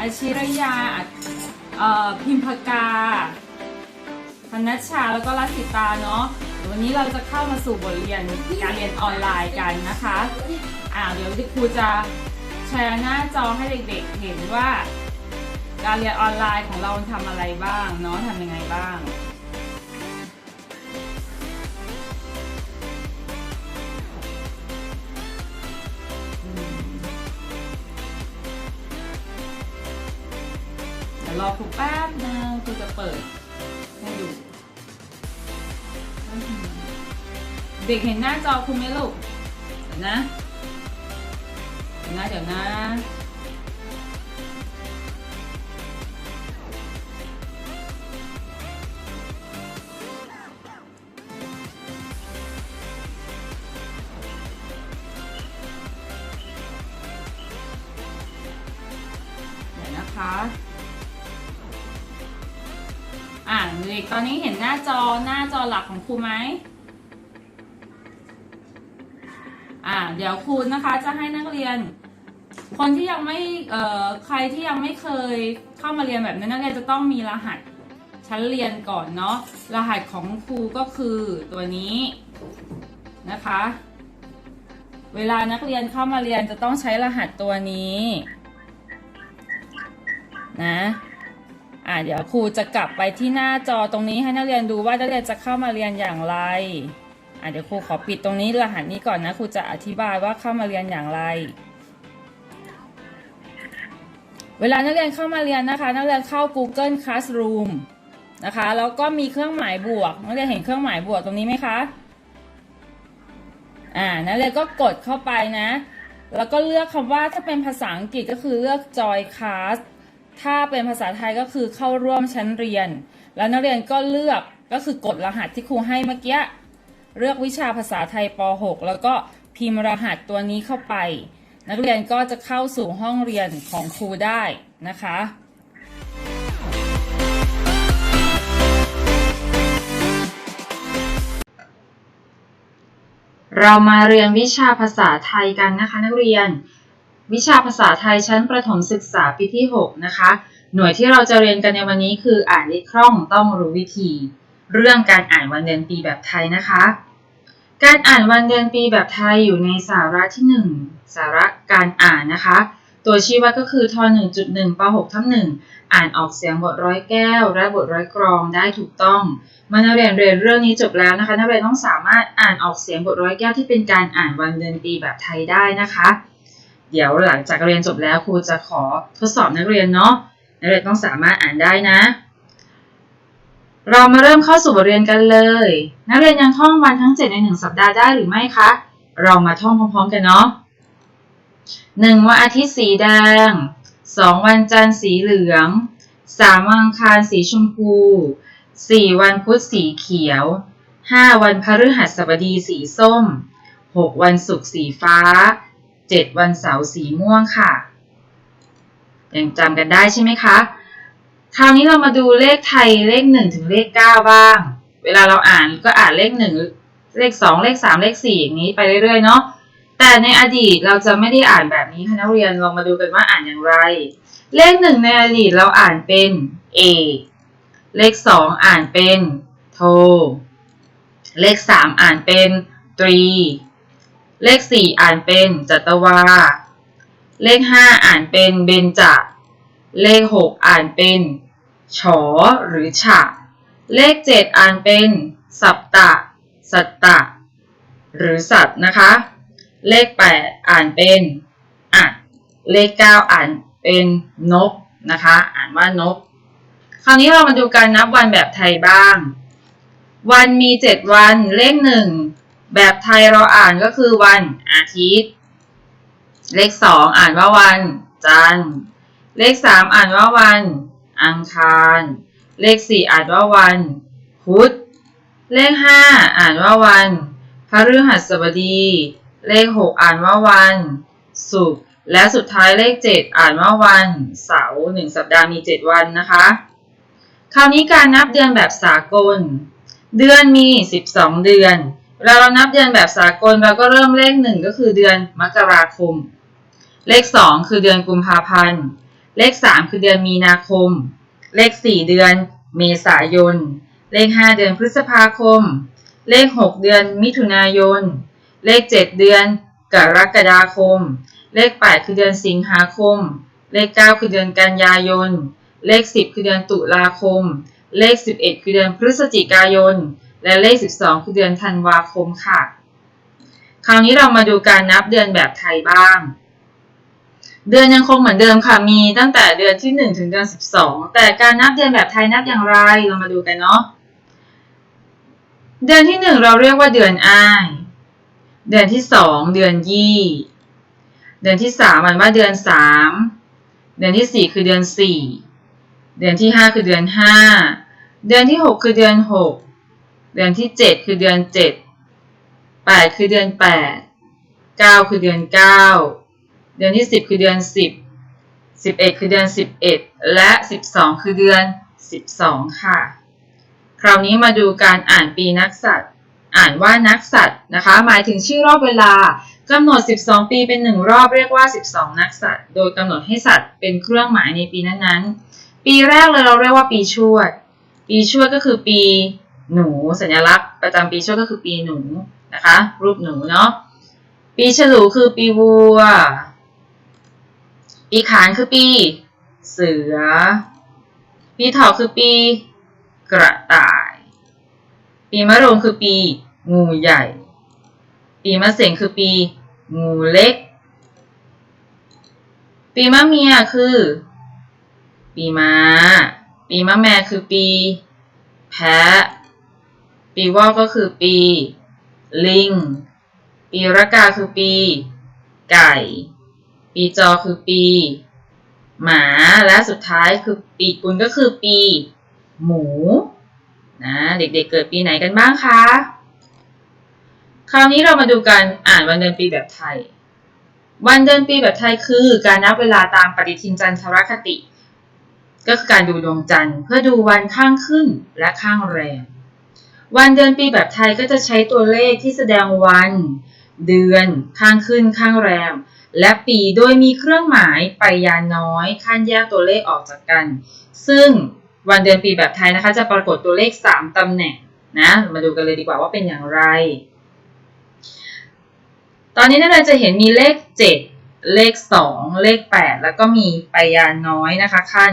อาชิรยาพิมพกาพนัชชาแล้วก็รัสิตาเนาะวันนี้เราจะเข้ามาสู่บทเรียนการเรียนออนไลน์กันนะคะอ่าเดี๋ยวครูจะแชร์หน้าจอให้เด็กๆเห็นว่า การเรียนออนไลน์ของเราทำอะไรบ้างเนาะทำยังไงบ้าง ครูจะเปิดให้ดู เด็กเห็นหน้าจอคุณไหมลูกเดี๋ยวนะ เดี๋ยวนะเดี๋ยวนะ อนหลักของครูไหมอ่า เดี๋ยวครูนะคะจะให้นักเรียน คนที่ยังไม่เอ่อใครที่ยังไม่เคยเข้ามาเรียนแบบนี้นักเรียนจะต้องมีรหัสชั้นเรียนก่อนเนาะรหัสของครูก็คือตัวนี้นะคะ เวลานักเรียนเข้ามาเรียนจะต้องใช้รหัสตัวนี้ นะ อ่าเดี๋ยวครูจะกลับไปที่หน้าจอตรงนี้ให้นักเรียนดูว่านักเรียนจะเข้ามาเรียนอย่างไรอ่าเดี๋ยวครูขอปิดตรงนี้รหัสนี้ก่อนนะครูจะอธิบายว่าเข้ามาเรียนอย่างไร เวลานักเรียนเข้ามาเรียนนะคะ นักเรียนเข้า Google Classroom นะคะแล้วก็มีเครื่องหมายบวกนักเรียนเห็นเครื่องหมายบวกตรงนี้ไหมคะอ่านักเรียนก็กดเข้าไปนะ แล้วก็เลือกคำว่าถ้าเป็นภาษาอังกฤษก็คือเลือก Join Class ถ้าเป็นภาษาไทยก็คือเข้าร่วมชั้นเรียน แล้วนักเรียนก็เลือกก็คือกดรหัสที่ครูให้เมื่อกี้เลือกวิชาภาษาไทยป .6 แล้วก็พิมพ์รหัสตัวนี้เข้าไป นักเรียนก็จะเข้าสู่ห้องเรียนของครูได้นะคะเรามาเรียนวิชาภาษาไทยกันนะคะนักเรียน วิชาภาษาไทยชั้นประถมศึกษาปีที่ 6 นะคะ หน่วยที่เราจะเรียนกันในวันนี้คืออ่านได้คล่องต้องรู้วิธี เรื่องการอ่านวันเดือนปีแบบไทยนะคะ การอ่านวันเดือนปีแบบไทยอยู่ในสาระที่ 1 สาระการอ่านนะคะ ตัวชี้วัดก็คือท1.1ป .6 ทับ1อ่านออกเสียงบทร้อยแก้ว และบทร้อยกรองได้ถูกต้องเมื่อนักเรียนเรียนเรื่องนี้จบแล้วนะคะ นักเรียนต้องสามารถอ่านออกเสียงบทร้อยแก้วที่เป็นการอ่านวันเดือนปีแบบไทยได้นะคะ เดี๋ยวหลังจากเรียนจบแล้วครูจะขอทดสอบนักเรียนเนาะนักเรียนต้องสามารถอ่านได้นะ เรามาเริ่มเข้าสู่บทเรียนกันเลย นักเรียนยังท่องวันทั้ง 7 ใน 1 สัปดาห์ได้หรือไม่คะ เรามาท่องพร้อมๆกันเนาะ 1. วันอาทิตย์สีแดง 2. วันจันทร์สีเหลือง 3. วันอังคารสีชมพู 4. วันพุธสีเขียว 5. วันพฤหัสบดีสีส้ม 6. วันศุกร์สีฟ้า 7. วันเสาร์สีม่วงค่ะ ยังจำกันได้ใช่ไหมคะ คราวนี้เรามาดูเลขไทยเลข 1 ถึงเลข 9 บ้าง เวลาเราอ่านก็อ่านเลข 1 เลข 2 เลข 3 เลข 4 อย่างนี้ไปเรื่อยๆ เนาะ แต่ในอดีตเราจะไม่ได้อ่านแบบนี้ค่ะนักเรียนเรามาดูกันว่าอ่านอย่างไร เลข 1 ในอดีตเราอ่านเป็น A เลข 2 อ่านเป็นโท เลข 3 อ่านเป็นตรี เลข 4 อ่านเป็นจัตวา เลข 5 อ่านเป็นเบญจเลข 6 อ่านเป็นฉอหรือฉะ เลข 7 อ่านเป็นสัปตะ สัตตะ หรือสัตนะคะ เลข 8 อ่านเป็นอัดเลข 9 อ่านเป็นนกนะคะ อ่านว่านก คราวนี้เรามาดูการนับวันแบบไทยบ้าง วันมี 7 วัน เลข 1 แบบไทยเราอ่านก็คือวันอาทิตย์ เลข2อ่านว่าวันจันทร์ เลข3อ่านว่าวัน อังคาร เลข4อ่านว่าวันพุธ เลข5อ่านว่าวันพฤหัสบดี เลข6อ่านว่าวัน ศุกร์ และสุดท้ายเลข7อ่านว่าวัน เสาร์หนึ่งสัปดาห์มี7วันนะคะ คราวนี้การนับเดือนแบบสากล เดือนมี12เดือน เวลาเรานับเดือนแบบสากลเราก็เริ่มเลขหนึ่งก็คือเดือนมกราคม เลข2คือเดือนกุมภาพันธ์ เลข3คือเดือนมีนาคม เลข4เดือนเมษายน เลข5เดือนพฤษภาคม เลข6เดือนมิถุนายน เลข7เดือนกรกฎาคม เลข8คือเดือนสิงหาคม เลข9คือเดือนกันยายน เลข10คือเดือนตุลาคม เลข11คือเดือนพฤศจิกายน และเลข 12 คือเดือนธันวาคมค่ะ คราวนี้เรามาดูการนับเดือนแบบไทยบ้าง เดือนยังคงเหมือนเดิมค่ะ มีตั้งแต่เดือนที่ 1 ถึงเดือน 12 แต่การนับเดือนแบบไทยนับอย่างไร เรามาดูกันเนาะ เดือนที่ 1 เราเรียกว่าเดือนอ้าย เดือนที่ 2 เดือนยี่ เดือนที่ 3 มันว่าเดือน 3 เดือนที่ 4 คือเดือน 4 เดือนที่ 5 คือเดือน 5 เดือนที่ 6 คือเดือน 6 เดือนที่7คือเดือน7 8คือเดือน8 9คือเดือน9เดือนที่10คือเดือน10 11คือเดือน11และ12คือเดือน12ค่ะ คราวนี้มาดูการอ่านปีนักสัตว์ อ่านว่านักสัตว์นะคะ หมายถึงชื่อรอบเวลากำหนด 12 ปีเป็น 1 รอบเรียกว่า 12 นักสัตว์ โดยกำหนดให้สัตว์เป็นเครื่องหมายในปีนั้นๆ ปีแรกเลยเราเรียกว่าปีชวด ปีชวดก็คือปี หนูสัญลักษณ์ประจำปีชวดก็คือปีหนูนะคะ รูปหนูเนาะปีฉลูคือปีวัว ปีขานคือปี เสือ ปีเถาะคือปี กระต่าย ปีมะโรงคือปี งูใหญ่ ปีมะเสงคือปี งูเล็ก ปีมะเมียคือ ปีม้า ปีมะแม่คือปี แพะ ปีวอกก็คือปี ลิง ปีระกาคือปี ไก่ ปีจอคือปี หมา และสุดท้ายคือปีกุลก็คือปี หมู นะ เด็กๆเเกิดปีไหนกันบ้างคะ คราวนี้เรามาดูการอ่านวันเดือนปีแบบไทย วันเดือนปีแบบไทยคือการนับเวลาตามปฏิทินจันทรคติ ก็คือการดูดวงจันทร์เพื่อดูวันข้างขึ้นและข้างแรม วันเดือนปีแบบไทยก็จะใช้ตัวเลขที่แสดงวัน เดือน ข้างขึ้น ข้างแรม และปีโดยมีเครื่องหมายไปยาน้อยขั้นแยกตัวเลขออกจากกัน ซึ่งวันเดือนปีแบบไทยนะคะจะปรากฏตัวเลข 3 ตำแหน่งนะมาดูกันเลยดีกว่าว่าเป็นอย่างไร ตอนนี้นักเรียนจะเห็นมีเลข 7 เลข 2 เลข 8 แล้วก็มีไปยาน้อยนะคะขั้น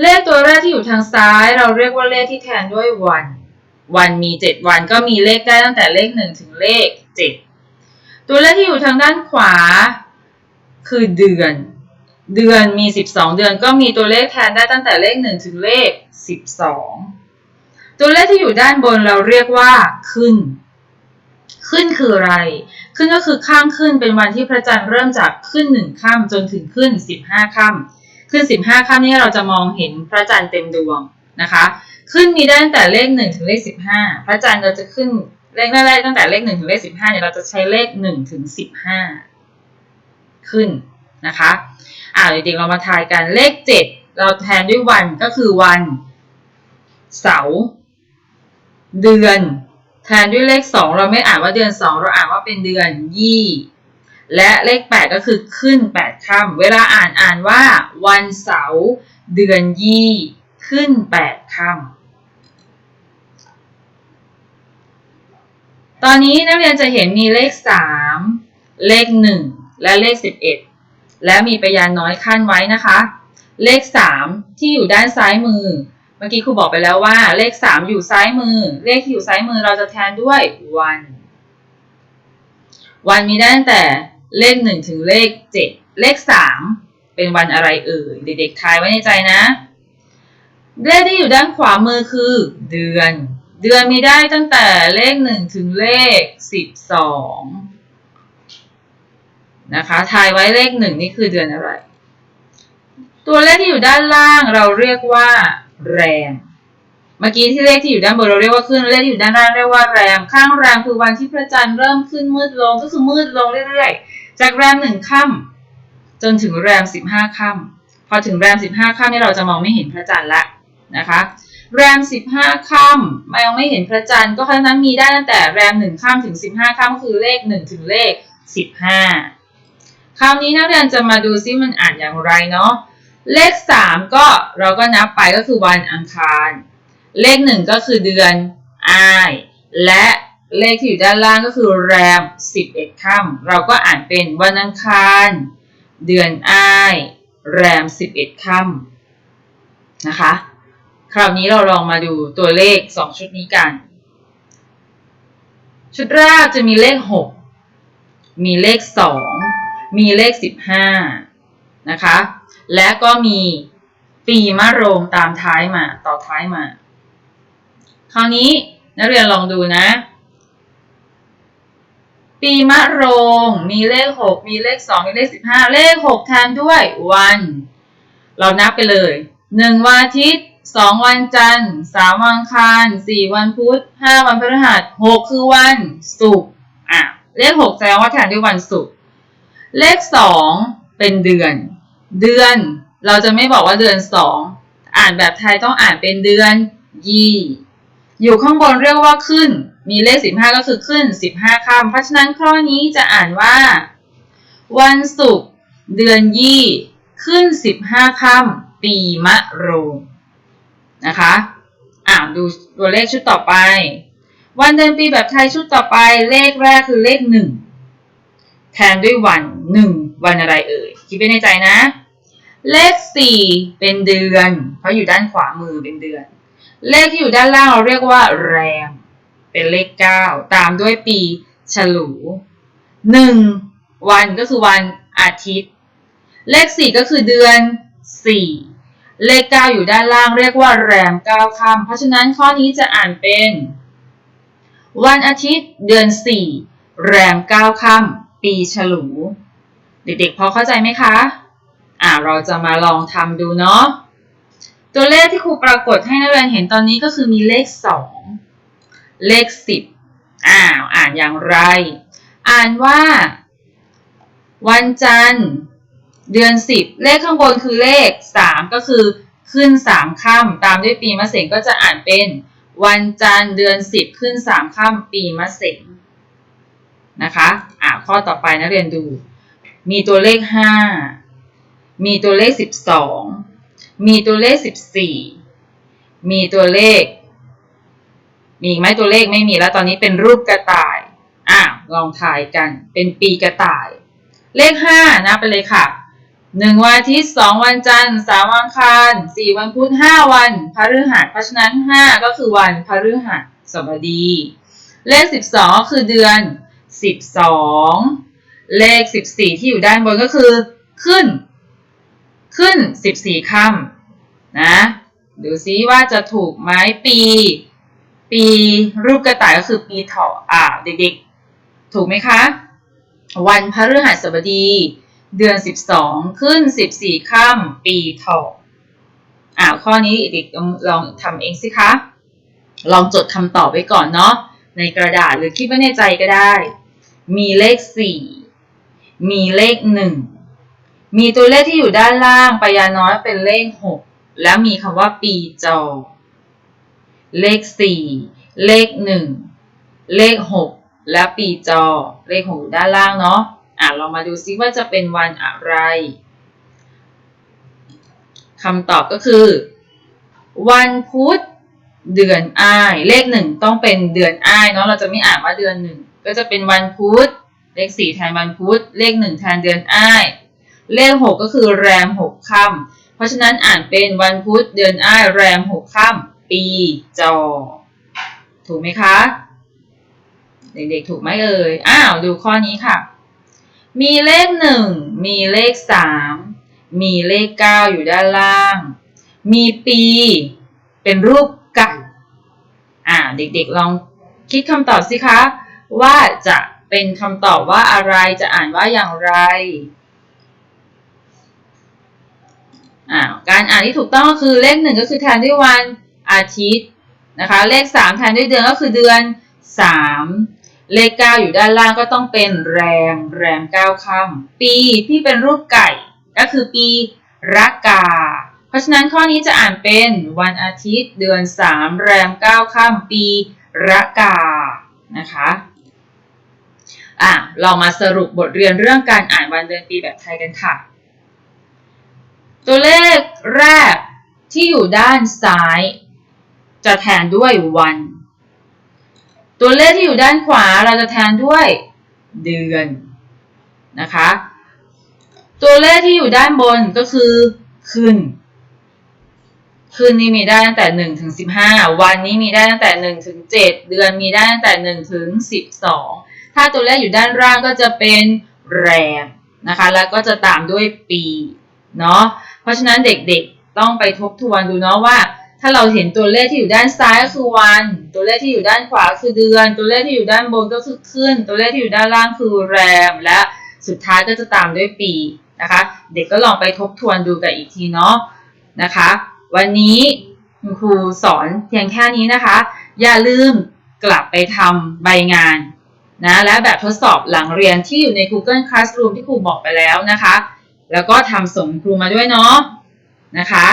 เลขตัวแรกที่อยู่ทางซ้าย เราเรียกว่าเลขที่แทนด้วยวัน วันมี 7 วันก็มีเลขได้ตั้งแต่เลข 1 ถึงเลข 7 ตัวเลขที่อยู่ทางด้านขวา คือเดือน เดือนมี 12 เดือนก็มีตัวเลขแทนได้ตั้งแต่เลข 1 ถึงเลข 12 ตัวเลขที่อยู่ด้านบนเราเรียกว่าขึ้น ขึ้นคืออะไร ขึ้นก็คือข้างขึ้นเป็นวันที่พระจันทร์เริ่มจากขึ้นหนึ่งค่ำจนถึงขึ้น 15ค่ำขึ้น 15ค่ำนี่เราจะมองเห็นพระจันทร์เต็มดวงนะคะ ขึ้นมีได้ตั้งแต่เลข1ถึงเลข15พระจันทร์เราจะขึ้นเลขแรกๆตั้งแต่เลข1ถึงเลข15เนี่ยเราจะใช้เลข1ถึง15ขึ้นนะคะอ่าเด็กๆเรามาทายกันเลข7เราแทนด้วยวันก็คือวัน เสาร์เดือน แทนด้วยเลข2เราไม่อ่านว่าเดือน2เราอ่านว่าเป็นเดือนยี่ และเลข8ก็คือขึ้น8ค่ำเวลาอ่านอ่านว่า วันเสาร์เดือนยี่ ขึ้น8ค่ำ ตอนนี้นักเรียนจะเห็นมีเลข 3 เลข 1 และเลข 11 และมีพยานน้อยขั้นไว้นะคะ เลข 3 ที่อยู่ด้านซ้ายมือ เมื่อกี้ครูบอกไปแล้วว่า เลข 3 อยู่ซ้ายมือ เลขที่อยู่ซ้ายมือเราจะแทนด้วยวันวันมีได้ตั้งแต่เลข 1 ถึงเลข 7 เลข 3 เป็นวันอะไรเอ่ยเด็กๆทายไว้ในใจนะ เลขที่อยู่ด้านขวามือคือ เดือน เดือนมีได้ตั้งแต่เลข1ถึงเลข12นะคะทายไว้เลข1นี่คือเดือนอะไร ตัวเลขที่อยู่ด้านล่างเราเรียกว่า แรมเมื่อกี้ที่เลขที่อยู่ด้านบนเราเรียกว่าขึ้นเลขที่อยู่ด้านล่างเรียกว่าแรมข้างแรมคือวันที่พระจันทร์เริ่มขึ้นมืดลงก็คือมืดลงเรื่อยๆ จากแรมหนึ่งค่ำจนถึงแรมสิบห้าค่ำพอถึงแรมสิบห้าค่ำนี่เราจะมองไม่เห็นพระจันทร์ละนะคะ แรมสิบห้าค่ำมายังไม่เห็นพระจันทร์ก็เพราะฉะนั้นมีได้ตั้งแต่แรมหนึ่งค่ำถึงสิบห้าค่ำคือเลขหนึ่งถึงเลขสิบห้าคราวนี้นักเรียนจะมาดูซิมันอ่านอย่างไรเนาะ เลขสามก็เราก็นับไปก็คือวันอังคาร เลขหนึ่งก็คือเดือนอ้าย และเลขที่อยู่ด้านล่างก็คือแรมสิบเอ็ดค่ำเราก็อ่านเป็นวันอังคาร เดือนอ้าย แรมสิบเอ็ดค่ำนะคะ คราวนี้เราลองมาดูตัวเลขสองชุดนี้กัน ชุดแรกจะมีเลขหกมีเลขสองมีเลขสิบห้านะคะ และก็มีปีมะโรงตามท้ายมาต่อท้ายมา คราวนี้นักเรียนลองดูนะ ปีมะโรงมีเลขหกมีเลขสองมีเลขสิบห้าเลขหกแทนด้วยวัน เรานับไปเลยหนึ่งวันอาทิตย์ สองวันจันทร์สามวันคารสี่วันพุธห้าวันพฤหัสหกคือวันศุกร์อะเลขหกแสดงว่าแทนด้วยวันศุกร์เลขสองเป็นเดือน เดือน เราจะไม่บอกว่าเดือนสองอ่านแบบไทยต้องอ่านเป็นเดือนยี่อยู่ข้างบนเรียกว่าขึ้น มีเลขสิบห้าก็คือขึ้นสิบห้าค่ำเพราะฉะนั้นข้อนี้จะอ่านว่า วันศุกร์เดือนยี่ ขึ้นสิบห้าค่ำปีมะโรง นะคะอ่าดูตัวเลขชุดต่อไป วันเดือนปีแบบไทยชุดต่อไป เลขแรกคือเลขหนึ่งแทนด้วยวันหนึ่งวันอะไรเอ่ยคิดไว้ในใจนะ เลขสี่เป็นเดือน เพราะอยู่ด้านขวามือเป็นเดือน เลขที่อยู่ด้านล่างเราเรียกว่า แรม เป็นเลขเก้าตามด้วยปีฉลูหนึ่งวันก็คือวันอาทิตย์ เลขสี่ก็คือเดือนสี่ เลขเก้าอยู่ด้านล่างเรียกว่าแรมเก้าคำเพราะฉะนั้นข้อนี้จะอ่านเป็น วันอาทิตย์เดือนสี่แรมเก้าคำปีฉลู เด็กๆพอเข้าใจไหมคะ อ่าเราจะมาลองทำดูเนาะตัวเลขที่ครูปรากฏให้นักเรียนเห็นตอนนี้ก็คือมีเลขสองเลขสิบอ้าวอ่านอย่างไร อ่านว่า วันจันทร์ เดือนสิบเลขข้างบนคือเลขสามก็คือขึ้นสามค่ำตามด้วยปีมะเสงก็จะอ่านเป็นวันจันทร์เดือนสิบขึ้นสามค่ำปีมะเสงนะคะอ่าข้อต่อไปนักเรียนดู มีตัวเลขห้ามีตัวเลขสิบสองมีตัวเลขสิบสี่มีตัวเลข มีไหมตัวเลขไม่มีแล้วตอนนี้เป็นรูปกระต่ายอะลองทายกันเป็นปีกระต่าย เลขห้านะไปเลยค่ะ หนึ่งวันอาทิตย์สองวันจันทร์สามวันอังคารสี่วันพุธห้าวันพฤหัสเพราะฉะนั้นห้าก็คือวันพฤหัสบดี เลขสิบสองก็คือเดือนสิบสองเลขสิบสี่ที่อยู่ด้านบนก็คือขึ้น ขึ้นสิบสี่ค่ำนะดูซิว่าจะถูกไหมปี ปีรูปกระต่ายก็คือปีเถาะอ่าเด็กๆ ถูกไหมคะ วันพฤหัสบดี เดือนสิบสองขึ้นสิบสี่ค่ำปีเถาะอ่าข้อนี้เด็กๆลองลองทำเองสิคะ ลองจดคำตอบไว้ก่อนเนาะในกระดาษหรือคิดไว้ในใจก็ได้ มีเลขสี่มีเลขหนึ่งมีตัวเลขที่อยู่ด้านล่างปยาน้อยเป็นเลขหกแล้วมีคำว่าปีจอ เลขสี่เลขหนึ่งเลขหกและปีจอ เลขหกอยู่ด้านล่างเนาะ อะเรามาดูซิว่าจะเป็นวันอะไรคำตอบก็คือ วันพุธเดือนอ้ายเลขหนึ่งต้องเป็นเดือนอ้ายเนาะเราจะไม่อ่านว่าเดือนหนึ่งก็จะเป็นวันพุธเลขสี่แทนวันพุธเลขหนึ่งแทนเดือนอ้ายเลขหกก็คือแรมหกค่ำเพราะฉะนั้นอ่านเป็นวันพุธเดือนอ้ายแรมหกค่ำปีจอ ถูกไหมคะ เด็กๆถูกไหมเอ่ยอ้าวดูข้อนี้ค่ะ มีเลขหนึ่ง มีเลขสาม มีเลขเก้าอยู่ด้านล่าง มีปี เป็นรูปไก่อ่า เด็กๆลองคิดคำตอบสิคะ ว่าจะเป็นคำตอบว่าอะไร จะอ่านว่าอย่างไรอ่าการอ่านที่ถูกต้องก็คือเลขหนึ่งก็คือแทนด้วยวันอาทิตย์นะคะ เลขสามแทนด้วยเดือนก็คือเดือนสาม เลขเก้าอยู่ด้านล่างก็ต้องเป็นแรมแรมเก้าค่ำปีที่เป็นรูปไก่ ก็คือปีรากา เพราะฉะนั้นข้อนี้จะอ่านเป็นวันอาทิตย์เดือน 3 แรม9ค่ำปีระกานะคะอะเรามาสรุปบทเรียนเรื่องการอ่านวันเดือนปีแบบไทยกันค่ะ ตัวเลขแรกที่อยู่ด้านซ้าย จะแทนด้วยวัน ตัวเลขที่อยู่ด้านขวาเราจะแทนด้วยเดือนนะคะ ตัวเลขที่อยู่ด้านบนก็คือคืนคืนนี้มีได้ตั้งแต่หนึ่งถึงสิบห้าวันนี้มีได้ตั้งแต่หนึ่งถึงเจ็ดเดือนมีได้ตั้งแต่หนึ่งถึงสิบสองถ้าตัวเลขอยู่ด้านล่างก็จะเป็นแรมนะคะ แล้วก็จะตามด้วยปีเนาะเพราะฉะนั้นเด็กๆต้องไปทบทวนดูเนาะว่า ถ้าเราเห็นตัวเลขที่อยู่ด้านซ้ายก็คือวัน ตัวเลขที่อยู่ด้านขวาคือเดือน ตัวเลขที่อยู่ด้านบนก็คือขึ้น ตัวเลขที่อยู่ด้านล่างคือแรม และสุดท้ายก็จะตามด้วยปีนะคะ เด็กก็ลองไปทบทวนดูกันอีกทีเนาะนะคะ วันนี้คุณครูสอนเพียงแค่นี้นะคะ อย่าลืมกลับไปทำใบงานนะและแบบทดสอบหลังเรียนที่อยู่ใน Google Classroom ที่ครูบอกไปแล้วนะคะ แล้วก็ทำส่งครูมาด้วยเนาะนะคะ